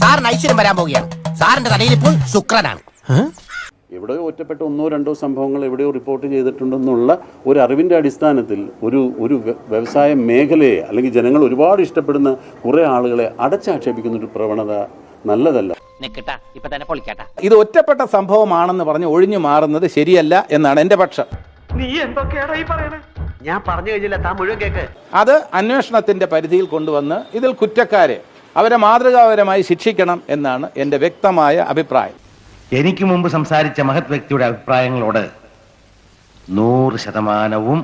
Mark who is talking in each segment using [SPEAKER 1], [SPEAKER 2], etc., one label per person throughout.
[SPEAKER 1] സാറിന് ഐശ്വര്യം വരാൻ പോവുകയാണ്. സാറിന്റെ തലയിൽ ഇപ്പോൾ ശുക്രനാണ്.
[SPEAKER 2] എവിടെയോ ഒറ്റപ്പെട്ട ഒന്നോ രണ്ടോ സംഭവങ്ങൾ എവിടെയോ റിപ്പോർട്ട് ചെയ്തിട്ടുണ്ടെന്നുള്ള ഒരു അറിവിന്റെ അടിസ്ഥാനത്തിൽ ഒരു ഒരു വ്യവസായ മേഖലയെ അല്ലെങ്കിൽ ജനങ്ങൾ ഒരുപാട് ഇഷ്ടപ്പെടുന്ന കുറേ ആളുകളെ അടച്ചാക്ഷേപിക്കുന്ന ഒരു പ്രവണത നല്ലതല്ല.
[SPEAKER 1] നിക്കട്ടാ ഇപ്പൊ തന്നെ പൊളിക്കട്ടാ.
[SPEAKER 3] ഇത് ഒറ്റപ്പെട്ട സംഭവമാണെന്ന് പറഞ്ഞ് ഒഴിഞ്ഞു മാറുന്നത് ശരിയല്ല എന്നാണ് എന്റെ പക്ഷം.
[SPEAKER 4] ഞാൻ പറഞ്ഞു കഴിഞ്ഞില്ല താൻ മുഴുവൻ കേക്ക്.
[SPEAKER 3] അത് അന്വേഷണത്തിന്റെ പരിധിയിൽ കൊണ്ടുവന്ന് ഇതിൽ കുറ്റക്കാരെ അവരെ മാതൃകാപരമായി ശിക്ഷിക്കണം എന്നാണ് എന്റെ വ്യക്തമായ അഭിപ്രായം.
[SPEAKER 5] എനിക്ക് മുമ്പ് സംസാരിച്ച മഹത് വ്യക്തിയുടെ അഭിപ്രായങ്ങളോട് നൂറ് ശതമാനവും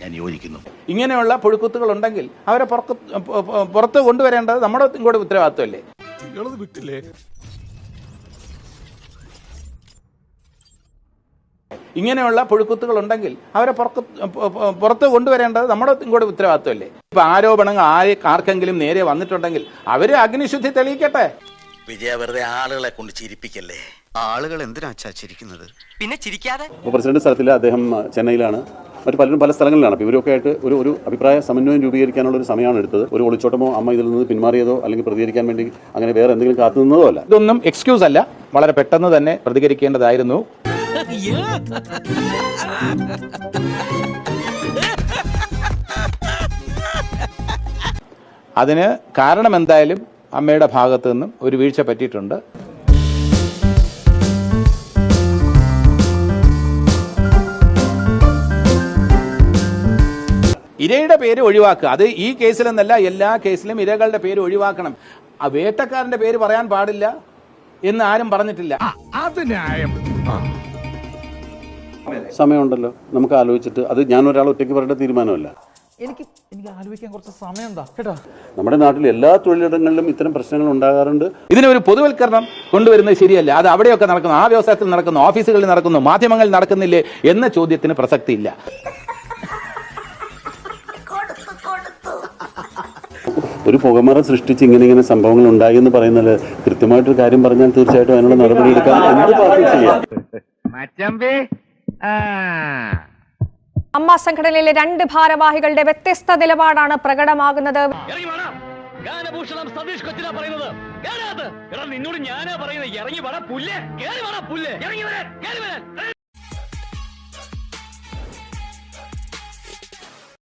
[SPEAKER 5] ഞാൻ യോജിക്കുന്നു.
[SPEAKER 3] ഇങ്ങനെയുള്ള പുഴുക്കുത്തുകൾ ഉണ്ടെങ്കിൽ അവരെ പുറത്ത് പുറത്ത് കൊണ്ടുവരേണ്ടത് നമ്മുടെ ഇങ്ങോട്ട് ഉത്തരവാദിത്വമല്ലേ? ഇങ്ങനെയുള്ള പുഴുക്കുത്തുകൾ ഉണ്ടെങ്കിൽ അവരെ പുറത്ത് പുറത്ത് കൊണ്ടുവരേണ്ടത് നമ്മുടെ കൂടെ ഉത്തരവാദിത്വമല്ലേ? ഇപ്പൊ ആരോപണങ്ങൾ ആരെ ആർക്കെങ്കിലും നേരെ വന്നിട്ടുണ്ടെങ്കിൽ അവർ അഗ്നിശുദ്ധി തെളിയിക്കട്ടെ.
[SPEAKER 6] വിജയ വെറുതെ ആളുകളെ കൊണ്ട് ചിരിപ്പിക്കല്ലേ?
[SPEAKER 7] ആളുകൾ എന്തിനാ ചിരിക്കുന്നത്?
[SPEAKER 1] പിന്നെ ചിരിക്കാതെ?
[SPEAKER 2] പ്രസിഡന്റ് സ്ഥലത്തിൽ അദ്ദേഹം ചെന്നൈയിലാണ്. മറ്റു പലരും പല സ്ഥലങ്ങളിലാണ്. അപ്പോൾ ഇവരൊക്കെ ആയിട്ട് ഒരു ഒരു അഭിപ്രായ സമന്വയം രൂപീകരിക്കാനുള്ള ഒരു സമയമാണ് എടുത്തത്. ഒരു ഒളിച്ചോട്ടമോ അമ്മ ഇതിൽ നിന്ന് പിന്മാറിയതോ അല്ലെങ്കിൽ പ്രതികരിക്കാൻ വേണ്ടി അങ്ങനെ വേറെ എന്തെങ്കിലും കാത്തുനിന്നതോ അല്ല?
[SPEAKER 3] ഇതൊന്നും എക്സ്ക്യൂസ് അല്ല. വളരെ പെട്ടെന്ന് തന്നെ പ്രതികരിക്കേണ്ടതായിരുന്നു. അതിന് കാരണം എന്തായാലും അമ്മയുടെ ഭാഗത്തു നിന്നും ഒരു വീഴ്ച പറ്റിയിട്ടുണ്ട്. ഇരയുടെ പേര് ഒഴിവാക്കുക. അത് ഈ കേസിലെന്നല്ല എല്ലാ കേസിലും ഇരകളുടെ പേര് ഒഴിവാക്കണം. ആ വേട്ടക്കാരന്റെ പേര് പറയാൻ പാടില്ല എന്ന് ആരും പറഞ്ഞിട്ടില്ല.
[SPEAKER 2] സമയമുണ്ടല്ലോ. നമുക്ക് ആലോചിച്ചിട്ട് അത് ഞാൻ ഒരാൾ ഒറ്റയ്ക്ക് പറയേണ്ട തീരുമാനമല്ല.
[SPEAKER 8] എനിക്ക് എനിക്ക് ആലോചിക്കാൻ കുറച്ച് സമയം കേട്ടോ.
[SPEAKER 2] നമ്മുടെ നാട്ടിൽ എല്ലാ തൊഴിലിടങ്ങളിലും ഇത്തരം പ്രശ്നങ്ങൾ ഉണ്ടാകാറുണ്ട്.
[SPEAKER 3] ഇതിനൊരു പൊതുവൽക്കരണം കൊണ്ടുവരുന്നത് ശരിയല്ല. അത് അവിടെയൊക്കെ നടക്കുന്നു. ആ വ്യവസായത്തിൽ നടക്കുന്നു. ഓഫീസുകളിൽ നടക്കുന്നു. മാധ്യമങ്ങളിൽ നടക്കുന്നില്ലേ എന്ന ചോദ്യത്തിന് പ്രസക്തിയില്ല.
[SPEAKER 2] ഒരു പുകമറ സൃഷ്ടിച്ച് ഇങ്ങനെ ഇങ്ങനെ സംഭവങ്ങൾ ഉണ്ടായി എന്ന് പറയുന്നത് കൃത്യമായിട്ടൊരു കാര്യം പറഞ്ഞാൽ തീർച്ചയായിട്ടും അതിനുള്ള നടപടി എടുക്കാൻ എന്ത് പാർട്ടി ചെയ്യാം?
[SPEAKER 9] അമ്മ സംഘടനയിലെ രണ്ട് ഭാരവാഹികളുടെ വ്യത്യസ്ത നിലപാടാണ് പ്രകടമാകുന്നത്.
[SPEAKER 4] ഗാനഭൂഷണം സതീഷ് കൊച്ചിനാ പറയുന്നത്. നിന്നോട് ഞാനാ പറയുന്നത്. ഇറങ്ങി വട പുല്ലേ. കേറി വട പുല്ലേ. ഇറങ്ങി വരാൻ കേറി വരാൻ.